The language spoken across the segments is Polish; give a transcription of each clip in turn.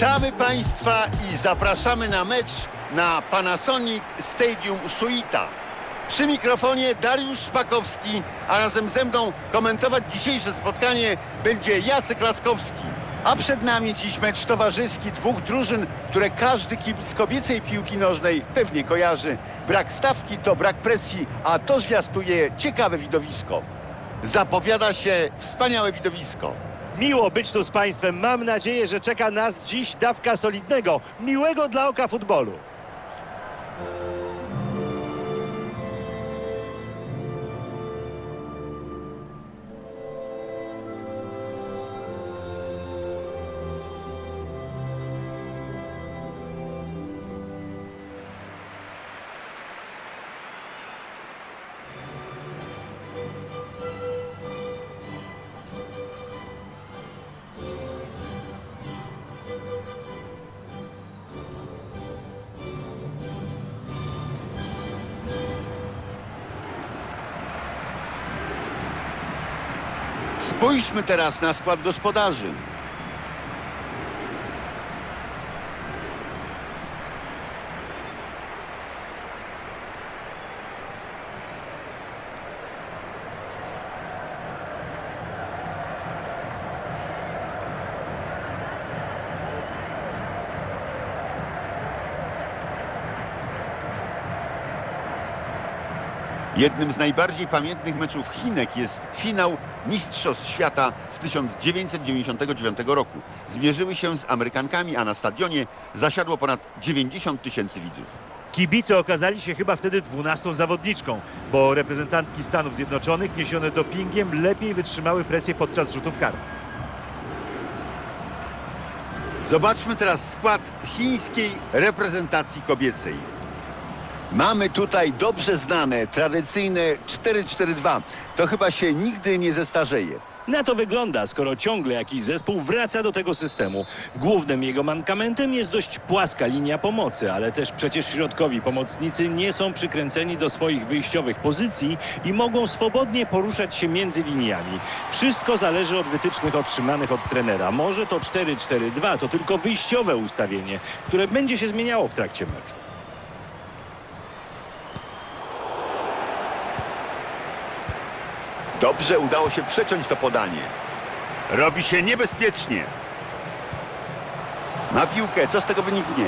Witamy Państwa i zapraszamy na mecz na Panasonic Stadium Suita. Przy mikrofonie Dariusz Szpakowski, a razem ze mną komentować dzisiejsze spotkanie będzie Jacek Laskowski. A przed nami dziś mecz towarzyski dwóch drużyn, które każdy kibic kobiecej piłki nożnej pewnie kojarzy. Brak stawki to brak presji, a to zwiastuje ciekawe widowisko. Zapowiada się wspaniałe widowisko. Miło być tu z Państwem. Mam nadzieję, że czeka nas dziś dawka solidnego, miłego dla oka futbolu. Spójrzmy teraz na skład gospodarzy. Jednym z najbardziej pamiętnych meczów Chinek jest finał Mistrzostw Świata z 1999 roku. Zmierzyły się z Amerykankami, a na stadionie zasiadło ponad 90 tysięcy widzów. Kibice okazali się chyba wtedy dwunastą zawodniczką, bo reprezentantki Stanów Zjednoczonych niesione dopingiem lepiej wytrzymały presję podczas rzutów karnych. Zobaczmy teraz skład chińskiej reprezentacji kobiecej. Mamy tutaj dobrze znane, tradycyjne 4-4-2. To chyba się nigdy nie zestarzeje. Na to wygląda, skoro ciągle jakiś zespół wraca do tego systemu. Głównym jego mankamentem jest dość płaska linia pomocy, ale też przecież środkowi pomocnicy nie są przykręceni do swoich wyjściowych pozycji i mogą swobodnie poruszać się między liniami. Wszystko zależy od wytycznych otrzymanych od trenera. Może to 4-4-2 to tylko wyjściowe ustawienie, które będzie się zmieniało w trakcie meczu. Dobrze udało się przeciąć to podanie. Robi się niebezpiecznie. Na piłkę, co z tego wyniknie?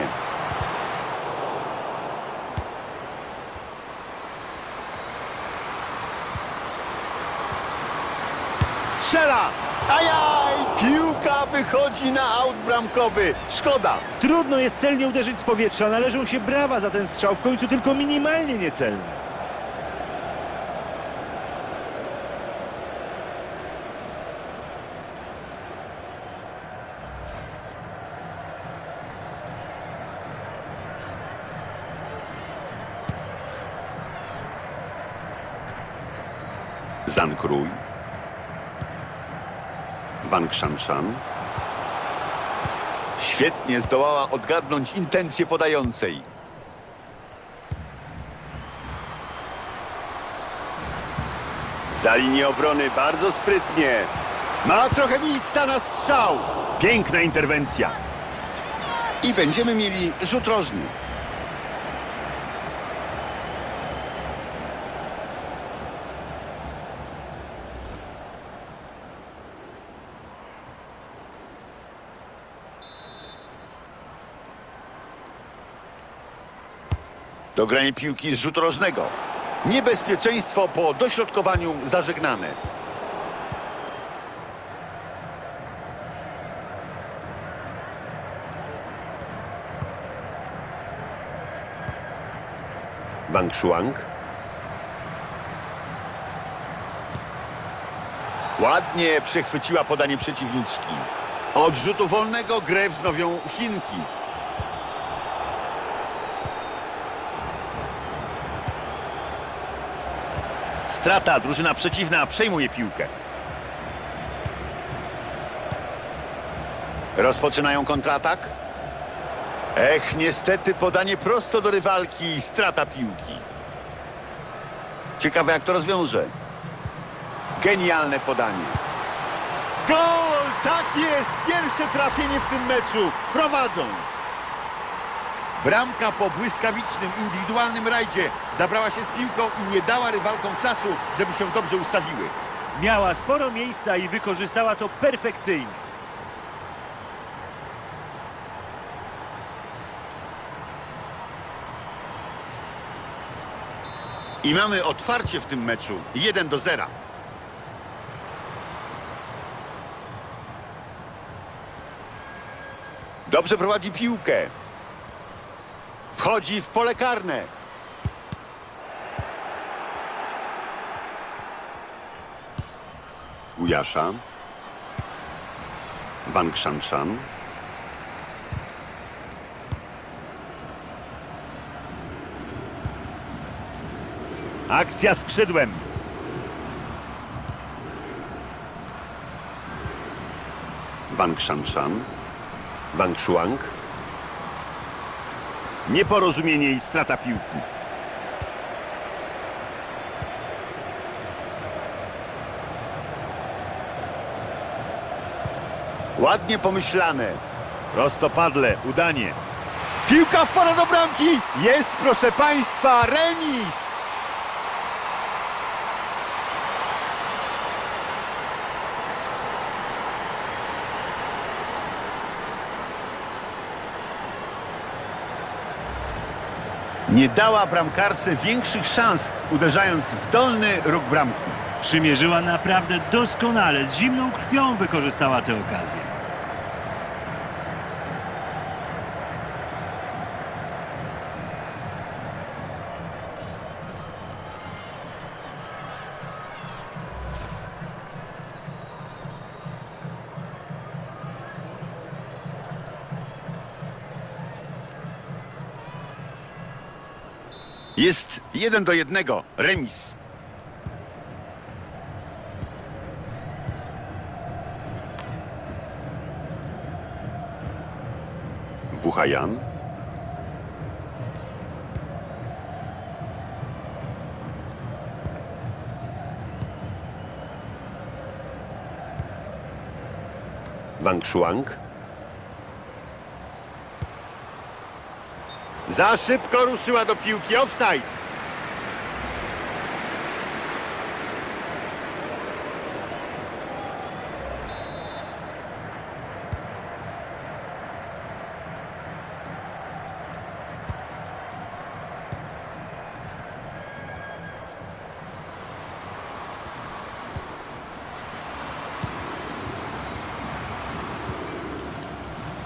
Strzela! Ajaj! Piłka wychodzi na aut bramkowy. Szkoda. Trudno jest celnie uderzyć z powietrza, należą się brawa za ten strzał, w końcu tylko minimalnie niecelny. Zankrój. Wang Shanshan. Świetnie zdołała odgadnąć intencje podającej. Za linię obrony bardzo sprytnie. Ma trochę miejsca na strzał. Piękna interwencja. I będziemy mieli rzut rożny. Dogranie piłki z rzutu rożnego. Niebezpieczeństwo po dośrodkowaniu zażegnane. Wang Shuang. Ładnie przechwyciła podanie przeciwniczki. Od rzutu wolnego grę wznowią Chinki. Strata, drużyna przeciwna przejmuje piłkę. Rozpoczynają kontratak. Ech, niestety podanie prosto do rywalki i strata piłki. Ciekawe jak to rozwiąże. Genialne podanie. Gol! Tak jest! Pierwsze trafienie w tym meczu. Prowadzą. Bramka po błyskawicznym, indywidualnym rajdzie zabrała się z piłką i nie dała rywalkom czasu, żeby się dobrze ustawiły. Miała sporo miejsca i wykorzystała to perfekcyjnie. I mamy otwarcie w tym meczu. 1 do 0. Dobrze prowadzi piłkę. Wchodzi w pole karne. Ujasza. Bank Szanshan. Akcja skrzydłem. Wang Shanshan. Wang Shuang. Nieporozumienie i strata piłki. Ładnie pomyślane. Prostopadle, udanie. Piłka wpada do bramki. Jest, proszę Państwa, remis. Nie dała bramkarce większych szans, uderzając w dolny róg bramki. Przymierzyła naprawdę doskonale, z zimną krwią wykorzystała tę okazję. Jest jeden do jednego, remis. Wuchajan. Wang Shuang. Za szybko ruszyła do piłki offside.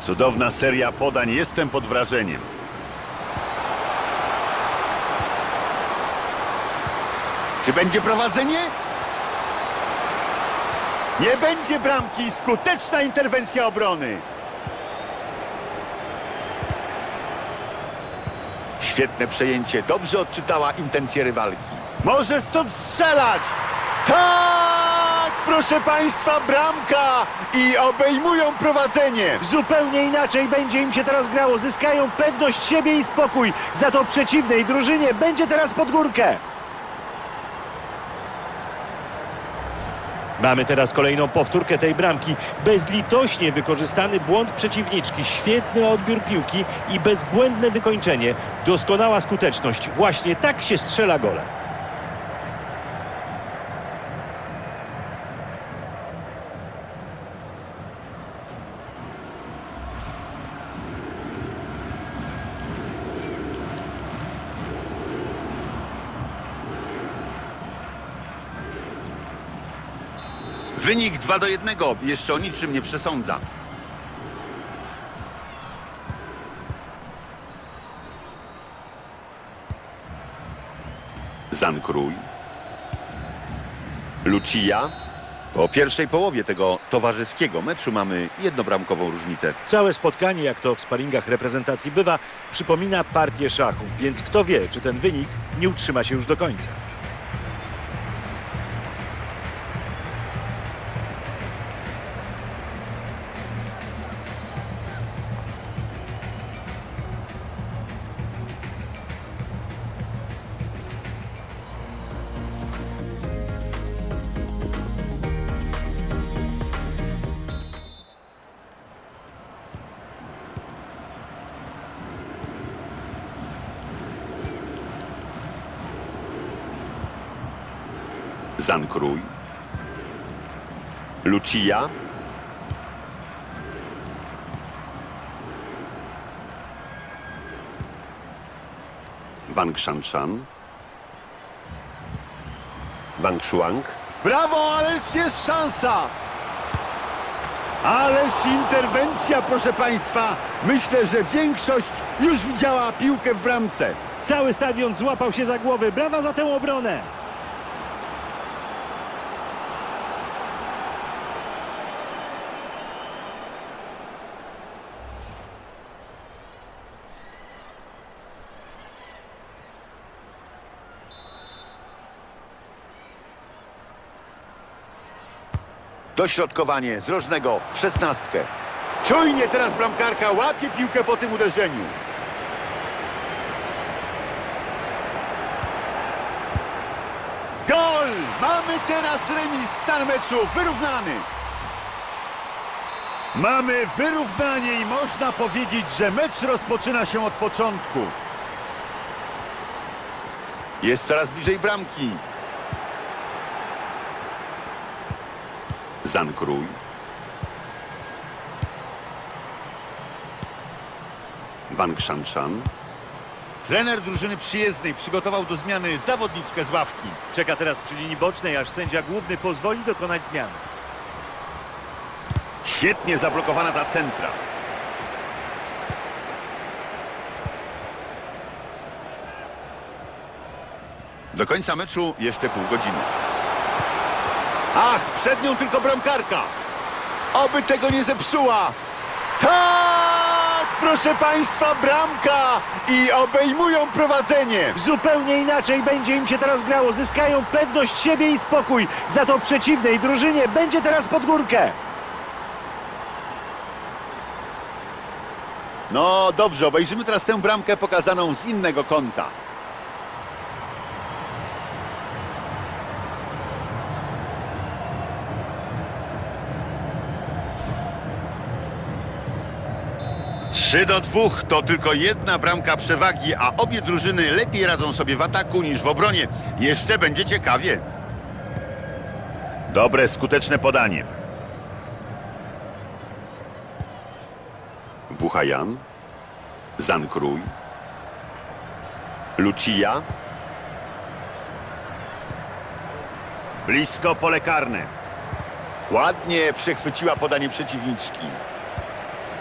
Cudowna seria podań, jestem pod wrażeniem. Czy będzie prowadzenie? Nie będzie bramki. Skuteczna interwencja obrony. Świetne przejęcie. Dobrze odczytała intencje rywalki. Może stąd strzelać. Tak! Proszę Państwa, bramka! I obejmują prowadzenie. Zupełnie inaczej będzie im się teraz grało. Zyskają pewność siebie i spokój. Za to przeciwnej drużynie będzie teraz pod górkę. Mamy teraz kolejną powtórkę tej bramki. Bezlitośnie wykorzystany błąd przeciwniczki, świetny odbiór piłki i bezbłędne wykończenie. Doskonała skuteczność. Właśnie tak się strzela gole. Wynik 2 do 1. Jeszcze o niczym nie przesądza. Zankrój. Lucia. Po pierwszej połowie tego towarzyskiego meczu mamy jednobramkową różnicę. Całe spotkanie, jak to w sparingach reprezentacji bywa, przypomina partię szachów, więc kto wie, czy ten wynik nie utrzyma się już do końca. Zankrój. Lucia. Wang Shanshan. Wang Shuang. Brawo, ależ jest szansa! Ależ interwencja, proszę Państwa. Myślę, że większość już widziała piłkę w bramce. Cały stadion złapał się za głowę. Brawa za tę obronę. Dośrodkowanie z rożnego w szesnastkę. Czujnie teraz bramkarka łapie piłkę po tym uderzeniu. Gol! Mamy teraz remis, stan meczu wyrównany. Mamy wyrównanie i można powiedzieć, że mecz rozpoczyna się od początku. Jest coraz bliżej bramki. Zankrój. Bang Shanshan. Trener drużyny przyjezdnej przygotował do zmiany zawodniczkę z ławki. Czeka teraz przy linii bocznej, aż sędzia główny pozwoli dokonać zmiany. Świetnie zablokowana ta centra. Do końca meczu jeszcze pół godziny. Ach, przed nią tylko bramkarka. Oby tego nie zepsuła. Tak, proszę Państwa, bramka i obejmują prowadzenie. Zupełnie inaczej będzie im się teraz grało. Zyskają pewność siebie i spokój. Za to przeciwnej drużynie będzie teraz pod górkę. No dobrze, obejrzymy teraz tę bramkę pokazaną z innego kąta. Trzy do dwóch to tylko jedna bramka przewagi, a obie drużyny lepiej radzą sobie w ataku niż w obronie. Jeszcze będzie ciekawie. Dobre, skuteczne podanie. Wuchajan. Zankrój. Lucia. Blisko pole karne. Ładnie przechwyciła podanie przeciwniczki.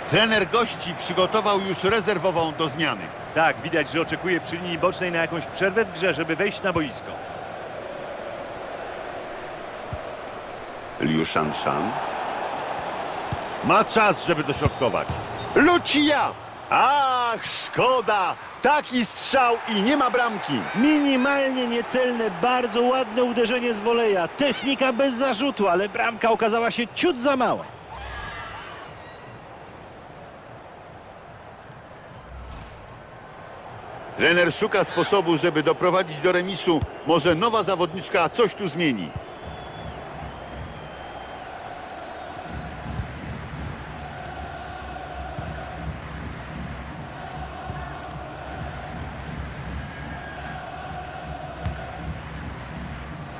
Trener gości przygotował już rezerwową do zmiany. Tak, widać, że oczekuje przy linii bocznej na jakąś przerwę w grze, żeby wejść na boisko. Liu Shanshan. Ma czas, żeby dośrodkować. Lucia! Ach, szkoda! Taki strzał i nie ma bramki. Minimalnie niecelne, bardzo ładne uderzenie z woleja. Technika bez zarzutu, ale bramka okazała się ciut za mała. Trener szuka sposobu, żeby doprowadzić do remisu. Może nowa zawodniczka coś tu zmieni.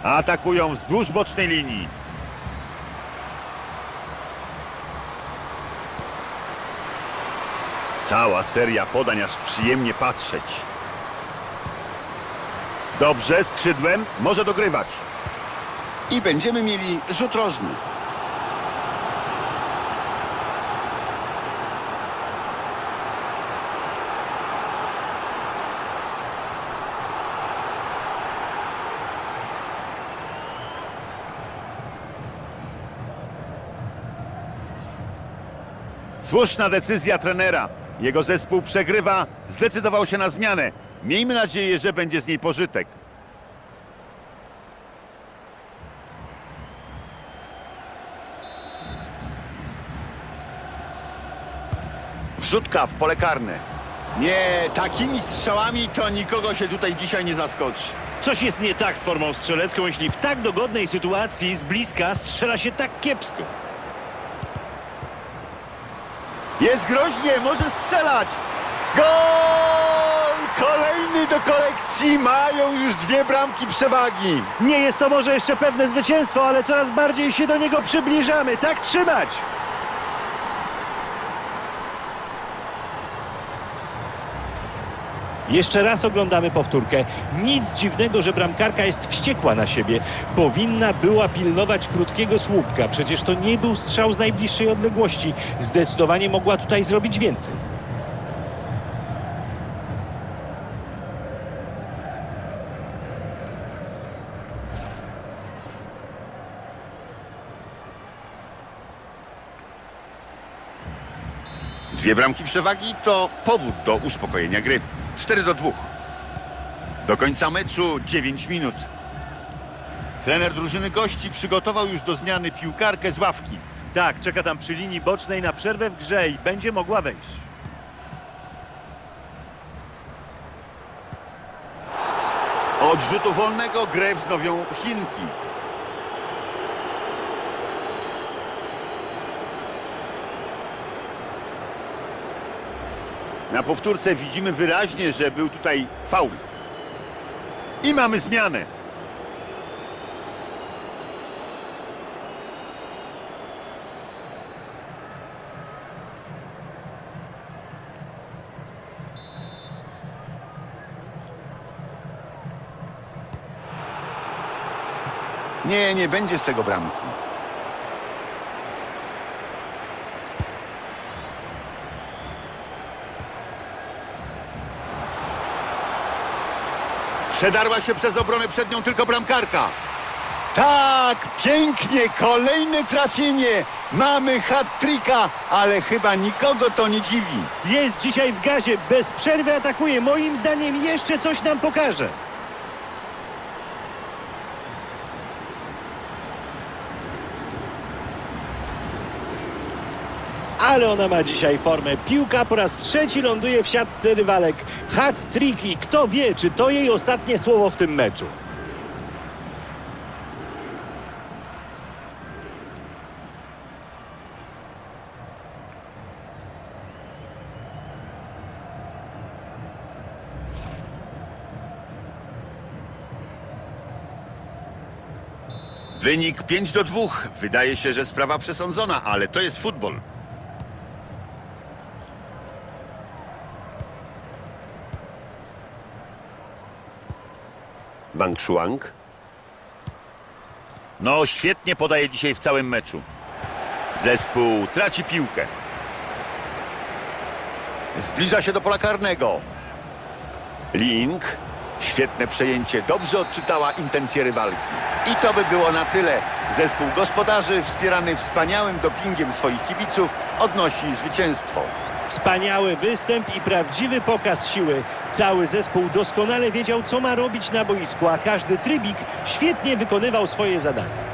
Atakują wzdłuż bocznej linii. Cała seria podań, aż przyjemnie patrzeć. Dobrze, skrzydłem, może dogrywać. I będziemy mieli rzut rożny. Słuszna decyzja trenera. Jego zespół przegrywa, zdecydował się na zmianę. Miejmy nadzieję, że będzie z niej pożytek. Wrzutka w pole karne. Nie, takimi strzałami to nikogo się tutaj dzisiaj nie zaskoczy. Coś jest nie tak z formą strzelecką, jeśli w tak dogodnej sytuacji z bliska strzela się tak kiepsko. Jest groźnie, może strzelać. Gol! Do kolekcji, mają już dwie bramki przewagi. Nie jest to może jeszcze pewne zwycięstwo, ale coraz bardziej się do niego przybliżamy. Tak trzymać! Jeszcze raz oglądamy powtórkę. Nic dziwnego, że bramkarka jest wściekła na siebie. Powinna była pilnować krótkiego słupka. Przecież to nie był strzał z najbliższej odległości. Zdecydowanie mogła tutaj zrobić więcej. Dwie bramki przewagi to powód do uspokojenia gry. 4 do 2. Do końca meczu 9 minut. Trener drużyny gości przygotował już do zmiany piłkarkę z ławki. Tak, czeka tam przy linii bocznej na przerwę w grze i będzie mogła wejść. Od rzutu wolnego grę wznowią Chinki. Na powtórce widzimy wyraźnie, że był tutaj faul. I mamy zmianę. Nie, nie będzie z tego bramki. Przedarła się przez obronę przednią tylko bramkarka. Tak, pięknie, kolejne trafienie. Mamy hat-tricka, ale chyba nikogo to nie dziwi. Jest dzisiaj w gazie, bez przerwy atakuje. Moim zdaniem jeszcze coś nam pokaże. Ale ona ma dzisiaj formę. Piłka po raz trzeci ląduje w siatce rywalek. Hat-trick i kto wie, czy to jej ostatnie słowo w tym meczu. Wynik 5 do 2. Wydaje się, że sprawa przesądzona, ale to jest futbol. Wang Shuang. No, świetnie podaje dzisiaj w całym meczu. Zespół traci piłkę. Zbliża się do pola karnego. Link. Świetne przejęcie. Dobrze odczytała intencje rywalki. I to by było na tyle. Zespół gospodarzy, wspierany wspaniałym dopingiem swoich kibiców, odnosi zwycięstwo. Wspaniały występ i prawdziwy pokaz siły. Cały zespół doskonale wiedział, co ma robić na boisku, a każdy trybik świetnie wykonywał swoje zadanie.